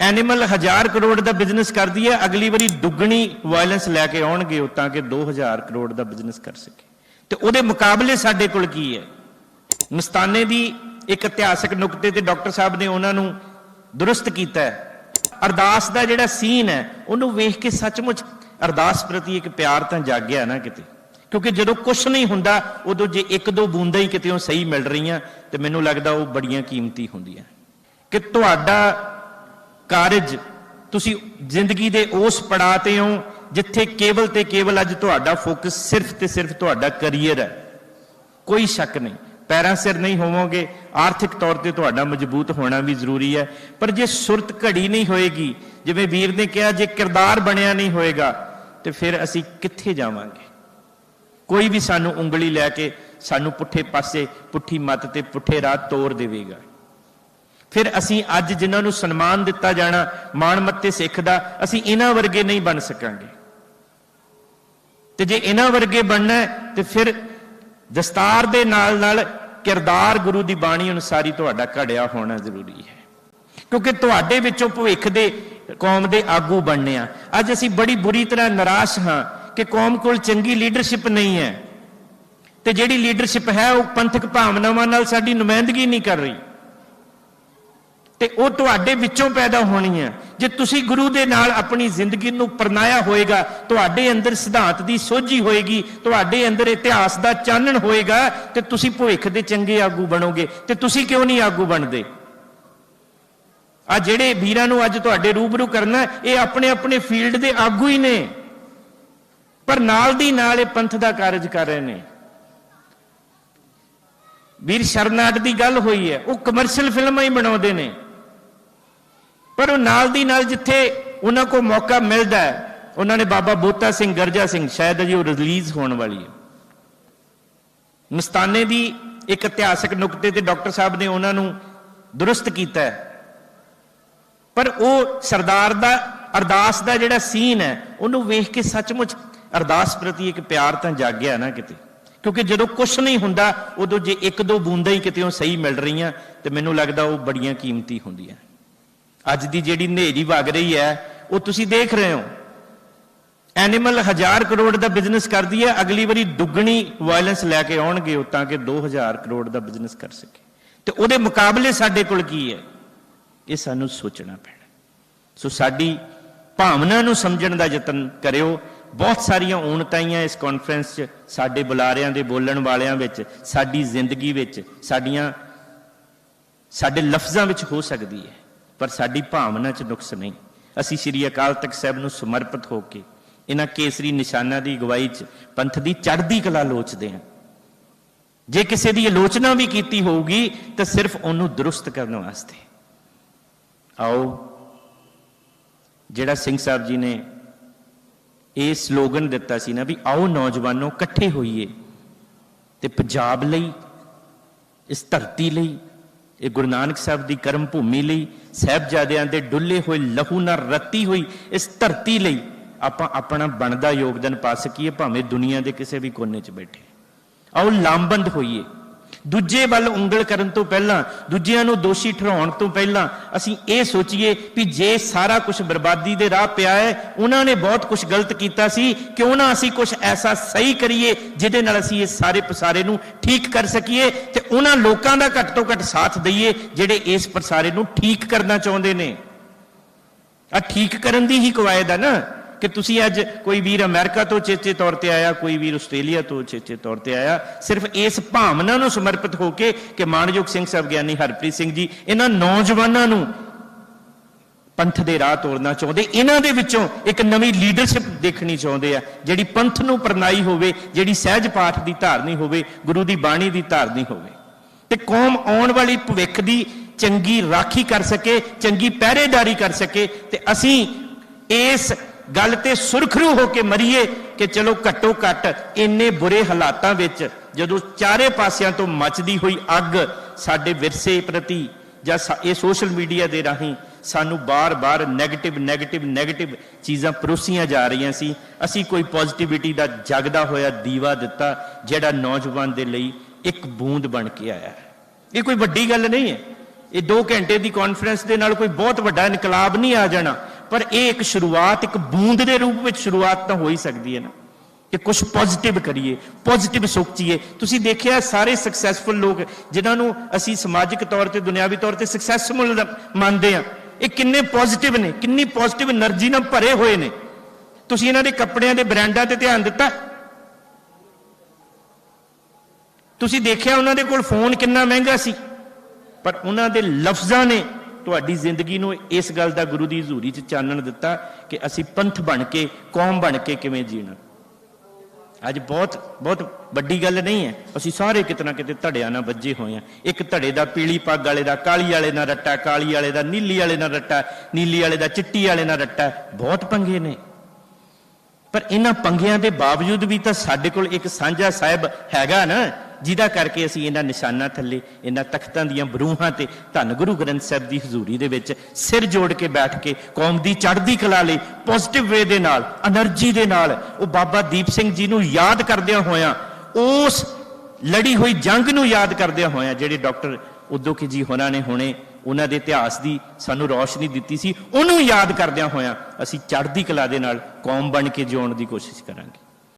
Animal 1000 crore ਦਾ business ਕਰਦੀ ਹੈ, ਅਗਲੀ ਵਾਰੀ ਦੁੱਗਣੀ ਵਾਇਲੈਂਸ ਲੈ ਕੇ ਆਉਣਗੇ ਉਹ ਤਾਂ ਕਿ 2000 ਕਰੋੜ ਦਾ ਬਿਜ਼ਨਸ ਕਰ ਸਕੇ। ਤੇ ਉਹਦੇ ਮੁਕਾਬਲੇ ਸਾਡੇ ਕੋਲ ਕੀ ਹੈ? ਮਸਤਾਨੇ ਦੀ ਇੱਕ ਇਤਿਹਾਸਕ ਨੁਕਤੇ ਤੇ ਡਾਕਟਰ ਸਾਹਿਬ ਨੇ ਉਹਨਾਂ ਨੂੰ ਦੁਰਸਤ ਕੀਤਾ ਹੈ। ਅਰਦਾਸ ਦਾ ਜਿਹੜਾ ਸੀਨ ਹੈ, ਉਹਨੂੰ ਵੇਖ ਕੇ ਸੱਚਮੁੱਚ ਅਰਦਾਸ ਪ੍ਰਤੀ ਇੱਕ ਪਿਆਰ ਤਾਂ ਜਾਗਿਆ ਨਾ ਕਿਤੇ। ਕਿਉਂਕਿ ਜਦੋਂ ਕੁਝ ਨਹੀਂ ਹੁੰਦਾ, ਉਦੋਂ ਜੇ ਇੱਕ ਦੋ ਬੂੰਦਾਂ ਹੀ ਕਿਤੇ ਉਹ ਸਹੀ ਮਿਲ ਰਹੀਆਂ, ਤੇ ਮੈਨੂੰ ਲੱਗਦਾ ਉਹ ਬੜੀਆਂ ਕੀਮਤੀ ਹੁੰਦੀਆਂ। ਕਿ ਤੁਹਾਡਾ ਕਾਰਜ ਤੁਸੀਂ ਜ਼ਿੰਦਗੀ ਦੇ ਉਸ ਪੜਾਅ ਤੇ ਹੋ ਜਿੱਥੇ ਕੇਵਲ ਤੇ ਕੇਵਲ ਅੱਜ ਤੁਹਾਡਾ ਫੋਕਸ ਸਿਰਫ ਤੇ ਸਿਰਫ ਤੁਹਾਡਾ ਕੈਰੀਅਰ ਹੈ। ਕੋਈ ਸ਼ੱਕ ਨਹੀਂ। ਪੈਰਾਂ ਸਿਰ ਨਹੀਂ ਹੋਵੋਗੇ। ਆਰਥਿਕ ਤੌਰ ਤੇ ਤੁਹਾਡਾ ਮਜ਼ਬੂਤ ਹੋਣਾ ਵੀ ਜ਼ਰੂਰੀ ਹੈ। ਪਰ ਜੇ ਸੁਰਤ ਘੜੀ ਨਹੀਂ ਹੋਏਗੀ, ਜਿਵੇਂ ਵੀਰ ਨੇ ਕਿਹਾ, ਜੇ ਕਿਰਦਾਰ ਬਣਿਆ ਨਹੀਂ ਹੋਏਗਾ, ਤੇ ਫਿਰ ਅਸੀਂ ਕਿੱਥੇ ਜਾਵਾਂਗੇ? ਕੋਈ ਵੀ ਸਾਨੂੰ ਉਂਗਲੀ ਲੈ ਕੇ ਸਾਨੂੰ ਪੁੱਠੇ ਪਾਸੇ, ਪੁੱਠੀ ਮੱਤ ਤੇ ਪੁੱਠੇ ਰਾਹ ਤੋਰ ਦੇਵੇਗਾ। ਫਿਰ ਅਸੀਂ ਅੱਜ ਜਿਨ੍ਹਾਂ ਨੂੰ ਸਨਮਾਨ ਦਿੱਤਾ ਜਾਣਾ ਮਾਣ ਮੱਤੇ ਸਿੱਖ ਦਾ ਅਸੀਂ ਇਹਨਾਂ ਵਰਗੇ ਨਹੀਂ ਬਣ ਸਕਾਂਗੇ। ਤੇ ਜੇ ਇਹਨਾਂ ਵਰਗੇ ਬਣਨਾ ਹੈ, ਤੇ ਫਿਰ ਦਸਤਾਰ ਦੇ ਨਾਲ ਨਾਲ ਕਿਰਦਾਰ ਗੁਰੂ ਦੀ ਬਾਣੀ ਅਨੁਸਾਰੀ ਤੁਹਾਡਾ ਘੜਿਆ ਹੋਣਾ ਜ਼ਰੂਰੀ ਹੈ। ਕਿਉਂਕਿ ਤੁਹਾਡੇ ਵਿੱਚੋਂ ਭਵਿੱਖ ਦੇ ਕੌਮ ਦੇ ਆਗੂ ਬਣਨੇ ਆ। ਅੱਜ ਅਸੀਂ ਬੜੀ ਬੁਰੀ ਤਰ੍ਹਾਂ ਨਿਰਾਸ਼ ਹਾਂ ਕਿ ਕੌਮ ਕੋਲ ਚੰਗੀ ਲੀਡਰਸ਼ਿਪ ਨਹੀਂ ਹੈ। ਤੇ ਜਿਹੜੀ ਲੀਡਰਸ਼ਿਪ ਹੈ ਉਹ ਪੰਥਕ ਭਾਵਨਾਵਾਂ ਨਾਲ ਸਾਡੀ ਨੁਮਾਇੰਦਗੀ ਨਹੀਂ ਕਰ ਰਹੀ। ਤੇ ਉਹ ਤੁਹਾਡੇ ਵਿੱਚੋਂ ਪੈਦਾ ਹੋਣੀ ਹੈ। ਜੇ ਤੁਸੀਂ ਗੁਰੂ ਦੇ ਨਾਲ ਆਪਣੀ ਜ਼ਿੰਦਗੀ ਨੂੰ ਪਰਨਾਇਆ ਹੋਏਗਾ, ਤੁਹਾਡੇ ਅੰਦਰ ਸਿਧਾਂਤ ਦੀ ਸੋਝੀ ਹੋਏਗੀ, ਤੁਹਾਡੇ ਅੰਦਰ ਇਤਿਹਾਸ ਦਾ ਚਾਨਣ ਹੋਏਗਾ, ਤੇ ਤੁਸੀਂ ਭਵਿੱਖ ਦੇ ਚੰਗੇ ਆਗੂ ਬਣੋਗੇ। ਤੇ ਤੁਸੀਂ ਕਿਉਂ ਨਹੀਂ ਆਗੂ ਬਣਦੇ? ਆ ਜਿਹੜੇ ਵੀਰਾਂ ਨੂੰ ਅੱਜ ਤੁਹਾਡੇ ਰੂਬਰੂ ਕਰਨਾ, ਇਹ ਆਪਣੇ ਆਪਣੇ ਫੀਲਡ ਦੇ ਆਗੂ ਹੀ ਨੇ। ਪਰ ਨਾਲ ਦੀ ਨਾਲ ਇਹ ਪੰਥ ਦਾ ਕਾਰਜ ਕਰ ਰਹੇ ਨੇ। ਵੀਰ ਸ਼ਰਨਾਟ ਦੀ ਗੱਲ ਹੋਈ ਹੈ, ਉਹ ਕਮਰਸ਼ੀਅਲ ਫਿਲਮਾਂ ਹੀ ਬਣਾਉਂਦੇ ਨੇ। ਪਰ ਉਹ ਨਾਲ ਦੀ ਨਾਲ ਜਿੱਥੇ ਉਹਨਾਂ ਕੋ ਮੌਕਾ ਮਿਲਦਾ ਹੈ, ਉਹਨਾਂ ਨੇ ਬਾਬਾ ਬੋਤਾ ਸਿੰਘ ਗਰਜਾ ਸਿੰਘ, ਸ਼ਾਇਦ ਅਜੇ ਉਹ ਰਿਲੀਜ਼ ਹੋਣ ਵਾਲੀ ਹੈ। ਮਸਤਾਨੇ ਦੀ ਇੱਕ ਇਤਿਹਾਸਕ ਨੁਕਤੇ ਤੇ ਡਾਕਟਰ ਸਾਹਿਬ ਨੇ ਉਹਨਾਂ ਨੂੰ ਦੁਰਸਤ ਕੀਤਾ ਹੈ। ਪਰ ਉਹ ਸਰਦਾਰ ਦਾ, ਅਰਦਾਸ ਦਾ ਜਿਹੜਾ ਸੀਨ ਹੈ, ਉਹਨੂੰ ਵੇਖ ਕੇ ਸੱਚਮੁੱਚ ਅਰਦਾਸ ਪ੍ਰਤੀ ਇੱਕ ਪਿਆਰ ਤਾਂ ਜਾਗਿਆ ਨਾ ਕਿਤੇ। ਕਿਉਂਕਿ ਜਦੋਂ ਕੁਝ ਨਹੀਂ ਹੁੰਦਾ, ਉਦੋਂ ਜੇ ਇੱਕ ਦੋ ਬੂੰਦਾਂ ਹੀ ਕਿਤੇ ਉਹ ਸਹੀ ਮਿਲ ਰਹੀਆਂ, ਤੇ ਮੈਨੂੰ ਲੱਗਦਾ ਉਹ ਬੜੀਆਂ ਕੀਮਤੀ ਹੁੰਦੀਆਂ। ਅੱਜ ਦੀ ਜਿਹੜੀ ਹਨੇਰੀ ਵਗ ਰਹੀ ਹੈ, ਉਹ ਤੁਸੀਂ ਦੇਖ ਰਹੇ ਹੋ। ਐਨੀਮਲ ਹਜ਼ਾਰ ਕਰੋੜ ਦਾ ਬਿਜ਼ਨਸ ਕਰਦੀ ਹੈ, ਅਗਲੀ ਵਾਰੀ ਦੁੱਗਣੀ ਵਾਇਲੈਂਸ ਲੈ ਕੇ ਆਉਣਗੇ ਉਹ ਤਾਂ ਕਿ 2000 ਕਰੋੜ ਦਾ ਬਿਜ਼ਨਸ ਕਰ ਸਕੇ। ਤੇ ਉਹਦੇ ਮੁਕਾਬਲੇ ਸਾਡੇ ਕੋਲ ਕੀ ਹੈ? ਇਹ ਸਾਨੂੰ ਸੋਚਣਾ ਪੈਣਾ। ਸੋ ਸਾਡੀ ਭਾਵਨਾ ਨੂੰ ਸਮਝਣ ਦਾ ਯਤਨ ਕਰਿਓ। ਬਹੁਤ ਸਾਰੀਆਂ ਊਣਤਾਈਆਂ ਇਸ ਕਾਨਫਰੰਸ 'ਚ, ਸਾਡੇ ਬੁਲਾਰਿਆਂ ਦੇ ਬੋਲਣ ਵਾਲਿਆਂ ਵਿੱਚ, ਸਾਡੀ ਜ਼ਿੰਦਗੀ ਵਿੱਚ, ਸਾਡੀਆਂ, ਸਾਡੇ ਲਫ਼ਜ਼ਾਂ ਵਿੱਚ ਹੋ ਸਕਦੀ ਹੈ। ਪਰ ਸਾਡੀ ਭਾਵਨਾ 'ਚ ਨੁਕਸ ਨਹੀਂ। ਅਸੀਂ ਸ੍ਰੀ ਅਕਾਲ ਤਖਤ ਸਾਹਿਬ ਨੂੰ ਸਮਰਪਿਤ ਹੋ ਕੇ ਇਹਨਾਂ ਕੇਸਰੀ ਨਿਸ਼ਾਨਾਂ ਦੀ ਅਗਵਾਈ 'ਚ ਪੰਥ ਦੀ ਚੜ੍ਹਦੀ ਕਲਾ ਲੋਚਦੇ ਹਾਂ। ਜੇ ਕਿਸੇ ਦੀ ਆਲੋਚਨਾ ਵੀ ਕੀਤੀ ਹੋਊਗੀ, ਤਾਂ ਸਿਰਫ ਉਹਨੂੰ ਦਰੁਸਤ ਕਰਨ ਵਾਸਤੇ। ਆਓ, ਜਿਹੜਾ ਸਿੰਘ ਸਾਹਿਬ ਜੀ ਨੇ ਇਹ ਸਲੋਗਨ ਦਿੱਤਾ ਸੀ ਨਾ ਵੀ ਆਓ ਨੌਜਵਾਨੋ ਇਕੱਠੇ ਹੋਈਏ ਤੇ ਪੰਜਾਬ ਲਈ, ਇਸ ਧਰਤੀ ਲਈ ਇਹ ਗੁਰੂ ਨਾਨਕ ਸਾਹਿਬ ਦੀ ਕਰਮ ਭੂਮੀ ਲਈ, ਸਹਿਬਜ਼ਾਦਿਆਂ ਦੇ ਡੁੱਲੇ ਹੋਏ ਲਹੂ ਨਾਲ ਰੱਤੀ ਹੋਈ ਇਸ ਧਰਤੀ ਲਈ ਆਪਾਂ ਆਪਣਾ ਬਣਦਾ ਯੋਗਦਾਨ ਪਾ ਸਕੀਏ, ਭਾਵੇਂ ਦੁਨੀਆ ਦੇ ਕਿਸੇ ਵੀ ਕੋਨੇ 'ਚ ਬੈਠੇ। ਆਓ ਲਾਮਬੰਦ ਹੋਈਏ। ਦੂਜੇ ਵੱਲ ਉਂਗਲ ਕਰਨ ਤੋਂ ਪਹਿਲਾਂ, ਦੂਜਿਆਂ ਨੂੰ ਦੋਸ਼ੀ ਠਹਿਰਾਉਣ ਤੋਂ ਪਹਿਲਾਂ ਅਸੀਂ ਇਹ ਸੋਚੀਏ ਕਿ ਜੇ ਸਾਰਾ ਕੁਝ ਬਰਬਾਦੀ ਦੇ ਰਾਹ ਪਿਆ ਹੈ, ਉਹਨਾਂ ਨੇ ਬਹੁਤ ਕੁਝ ਗਲਤ ਕੀਤਾ ਸੀ, ਕਿਉਂ ਨਾ ਅਸੀਂ ਕੁਝ ਐਸਾ ਸਹੀ ਕਰੀਏ ਜਿਹਦੇ ਨਾਲ ਅਸੀਂ ਇਹ ਸਾਰੇ ਪਸਾਰੇ ਨੂੰ ਠੀਕ ਕਰ ਸਕੀਏ ਤੇ ਉਹਨਾਂ ਲੋਕਾਂ ਦਾ ਘੱਟ ਤੋਂ ਘੱਟ ਸਾਥ ਦਈਏ ਜਿਹੜੇ ਇਸ ਪਸਾਰੇ ਨੂੰ ਠੀਕ ਕਰਨਾ ਚਾਹੁੰਦੇ ਨੇ। ਆ ਠੀਕ ਕਰਨ ਦੀ ਹੀ ਕਵਾਇਦ ਹੈ ਨਾ। ਕਿ ਤੁਸੀਂ ਅੱਜ ਕੋਈ ਵੀਰ ਅਮਰੀਕਾ ਤੋਂ ਚੇਚੇ ਤੌਰ ਤੇ ਆਇਆ, ਕੋਈ ਵੀਰ ਆਸਟ੍ਰੇਲੀਆ ਤੋਂ ਚੇਚੇ ਤੌਰ ਤੇ ਆਇਆ, ਸਿਰਫ ਇਸ ਭਾਵਨਾ ਨੂੰ ਸਮਰਪਿਤ ਹੋ ਕੇ ਕਿ ਮਾਨਯੋਗ ਸਿੰਘ ਸਾਹਿਬ ਗਿਆਨੀ ਹਰਪ੍ਰੀਤ ਸਿੰਘ ਜੀ ਇਹਨਾਂ ਨੌਜਵਾਨਾਂ ਨੂੰ ਪੰਥ ਦੇ ਰਾਹ ਤੋਰਨਾ ਚਾਹੁੰਦੇ, ਇਹਨਾਂ ਦੇ ਵਿੱਚੋਂ ਇੱਕ ਨਵੀਂ ਲੀਡਰਸ਼ਿਪ ਦੇਖਣੀ ਚਾਹੁੰਦੇ ਆ, ਜਿਹੜੀ ਪੰਥ ਨੂੰ ਪਰਨਾਈ ਹੋਵੇ, ਜਿਹੜੀ ਸਹਿਜ ਪਾਠ ਦੀ ਧਾਰਨੀ ਹੋਵੇ, ਗੁਰੂ ਦੀ ਬਾਣੀ ਦੀ ਧਾਰਨੀ ਹੋਵੇ। ਤੇ ਕੌਮ ਆਉਣ ਵਾਲੀ ਭਵਿੱਖ ਦੀ ਚੰਗੀ ਰਾਖੀ ਕਰ ਸਕੇ, ਚੰਗੀ ਪਹਿਰੇਦਾਰੀ ਕਰ ਸਕੇ, ਤੇ ਅਸੀਂ ਇਸ ਗੱਲ ਤੇ ਸੁਰਖਰੂ ਹੋ ਕੇ ਮਰੀਏ ਕਿ ਚਲੋ ਘੱਟੋ ਘੱਟ ਇੰਨੇ ਬੁਰੇ ਹਾਲਾਤਾਂ ਵਿੱਚ ਜਦੋਂ ਚਾਰੇ ਪਾਸਿਆਂ ਤੋਂ ਮੱਚਦੀ ਹੋਈ ਅੱਗ ਸਾਡੇ ਵਿਰਸੇ ਪ੍ਰਤੀ ਜਾਂ ਇਹ ਸੋਸ਼ਲ ਮੀਡੀਆ ਦੇ ਰਾਹੀਂ ਸਾਨੂੰ ਬਾਰ-ਬਾਰ ਨੈਗੇਟਿਵ ਨੈਗੇਟਿਵ ਨੈਗੇਟਿਵ ਚੀਜ਼ਾਂ ਪਰੋਸੀਆਂ ਜਾ ਰਹੀਆਂ ਸੀ। ਅਸੀਂ ਕੋਈ ਪੋਜ਼ਿਟਿਵਿਟੀ ਦਾ ਜਗਦਾ ਹੋਇਆ ਦੀਵਾ ਦਿੱਤਾ ਜਿਹੜਾ ਨੌਜਵਾਨ ਦੇ ਲਈ ਇੱਕ ਬੂੰਦ ਬਣ ਕੇ ਆਇਆ ਹੈ। ਇਹ ਕੋਈ ਵੱਡੀ ਗੱਲ ਨਹੀਂ ਹੈ। ਇਹ 2 ਘੰਟੇ ਦੀ ਕਾਨਫਰੰਸ ਦੇ ਨਾਲ ਕੋਈ ਬਹੁਤ ਵੱਡਾ ਇਨਕਲਾਬ ਨਹੀਂ ਆ ਜਾਣਾ। ਪਰ ਇਹ ਇੱਕ ਸ਼ੁਰੂਆਤ, ਇੱਕ ਬੂੰਦ ਦੇ ਰੂਪ ਵਿੱਚ ਸ਼ੁਰੂਆਤ ਤਾਂ ਹੋ ਹੀ ਸਕਦੀ ਹੈ ਨਾ। ਕਿ ਕੁਝ ਪੋਜ਼ਿਟਿਵ ਕਰੀਏ ਪੋਜ਼ਿਟਿਵ ਸੋਚੀਏ। ਤੁਸੀਂ ਦੇਖਿਆ ਸਾਰੇ ਸਕਸੈਸਫੁਲ ਲੋਕ ਜਿਨ੍ਹਾਂ ਨੂੰ ਅਸੀਂ ਸਮਾਜਿਕ ਤੌਰ ਤੇ, ਦੁਨਿਆਵੀ ਤੌਰ ਤੇ ਸਕਸੈਸਫੁਲ ਮੰਨਦੇ ਆ ਇਹ ਕਿੰਨੇ ਪੋਜ਼ਿਟਿਵ ਨੇ, ਕਿੰਨੀ ਪੋਜ਼ਿਟਿਵ એનર્ਜੀ ਨਾਲ ਭਰੇ ਹੋਏ ਨੇ। ਤੁਸੀਂ ਇਹਨਾਂ ਦੇ ਕੱਪੜਿਆਂ ਦੇ ਬ੍ਰਾਂਡਾਂ ਤੇ ਧਿਆਨ ਦਿੱਤਾ? ਤੁਸੀਂ ਦੇਖਿਆ ਉਹਨਾਂ ਦੇ ਕੋਲ ਫੋਨ ਕਿੰਨਾ ਮਹਿੰਗਾ ਸੀ? ਪਰ ਉਹਨਾਂ ਦੇ ਲਫ਼ਜ਼ਾਂ ਨੇ ਤੁਹਾਡੀ ਜ਼ਿੰਦਗੀ ਨੂੰ ਇਸ ਗੱਲ ਦਾ ਗੁਰੂ ਦੀ ਹਜ਼ੂਰੀ 'ਚ ਚਾਨਣ ਦਿੱਤਾ ਕਿ ਅਸੀਂ ਪੰਥ ਬਣ ਕੇ, ਕੌਮ ਬਣ ਕੇ ਕਿਵੇਂ ਜੀਣਾ। ਅੱਜ ਬਹੁਤ ਬਹੁਤ ਵੱਡੀ ਗੱਲ ਨਹੀਂ ਹੈ। ਅਸੀਂ ਸਾਰੇ ਕਿਤਨਾ ਕਿਤੇ ਧੜਿਆਂ ਨਾਲ ਵੱਜੇ ਹੋਏ ਆ ਇੱਕ ਧੜੇ ਦਾ ਪੀਲੀ ਪੱਗ ਵਾਲੇ ਦਾ, ਕਾਲੀ ਵਾਲੇ ਨਾਲ ਰੱਟਾ, ਕਾਲੀ ਵਾਲੇ ਦਾ, ਨੀਲੀ ਵਾਲੇ ਨਾਲ ਰੱਟਾ, ਨੀਲੀ ਵਾਲੇ ਦਾ, ਚਿੱਟੀ ਵਾਲੇ ਨਾਲ ਰੱਟਾ। ਬਹੁਤ ਪੰਗੇ ਨੇ। ਪਰ ਇਹਨਾਂ ਪੰਗਿਆਂ ਦੇ ਬਾਵਜੂਦ ਵੀ ਤਾਂ ਸਾਡੇ ਕੋਲ ਇੱਕ ਸਾਂਝਾ ਸਾਹਿਬ ਹੈਗਾ ਨਾ ਜਿਹਦਾ ਕਰਕੇ ਅਸੀਂ ਇਹਨਾਂ ਨਿਸ਼ਾਨਾਂ ਥੱਲੇ, ਇਹਨਾਂ ਤਖਤਾਂ ਦੀਆਂ ਬਰੂਹਾਂ ਤੇ ਧੰਨ ਗੁਰੂ ਗ੍ਰੰਥ ਸਾਹਿਬ ਦੀ ਹਜ਼ੂਰੀ ਦੇ ਵਿੱਚ ਸਿਰ ਜੋੜ ਕੇ ਬੈਠ ਕੇ ਕੌਮ ਦੀ ਚੜ੍ਹਦੀ ਕਲਾ ਲਈ ਪੋਜ਼ਿਟਿਵ ਵੇ ਦੇ ਨਾਲ એનર્ਜੀ ਦੇ ਨਾਲ ਉਹ ਬਾਬਾ ਦੀਪ ਸਿੰਘ ਜੀ ਨੂੰ ਯਾਦ ਕਰਦਿਆਂ ਹੋਇਆਂ, ਉਸ ਲੜੀ ਹੋਈ ਜੰਗ ਨੂੰ ਯਾਦ ਕਰਦਿਆਂ ਹੋਇਆਂ ਜਿਹੜੇ ਡਾਕਟਰ ਉਦੋਂ ਕਿ ਜੀ ਹੋਣਾ ਨੇ ਹੁਣੇ ਉਹਨਾਂ ਦੇ ਇਤਿਹਾਸ ਦੀ ਸਾਨੂੰ ਰੌਸ਼ਨੀ ਦਿੱਤੀ ਸੀ, ਉਹਨੂੰ ਯਾਦ ਕਰਦਿਆਂ ਹੋਇਆਂ ਅਸੀਂ ਚੜ੍ਹਦੀ ਕਲਾ ਦੇ ਨਾਲ ਕੌਮ ਬਣ ਕੇ ਜਿਉਣ ਦੀ ਕੋਸ਼ਿਸ਼ ਕਰਾਂਗੇ।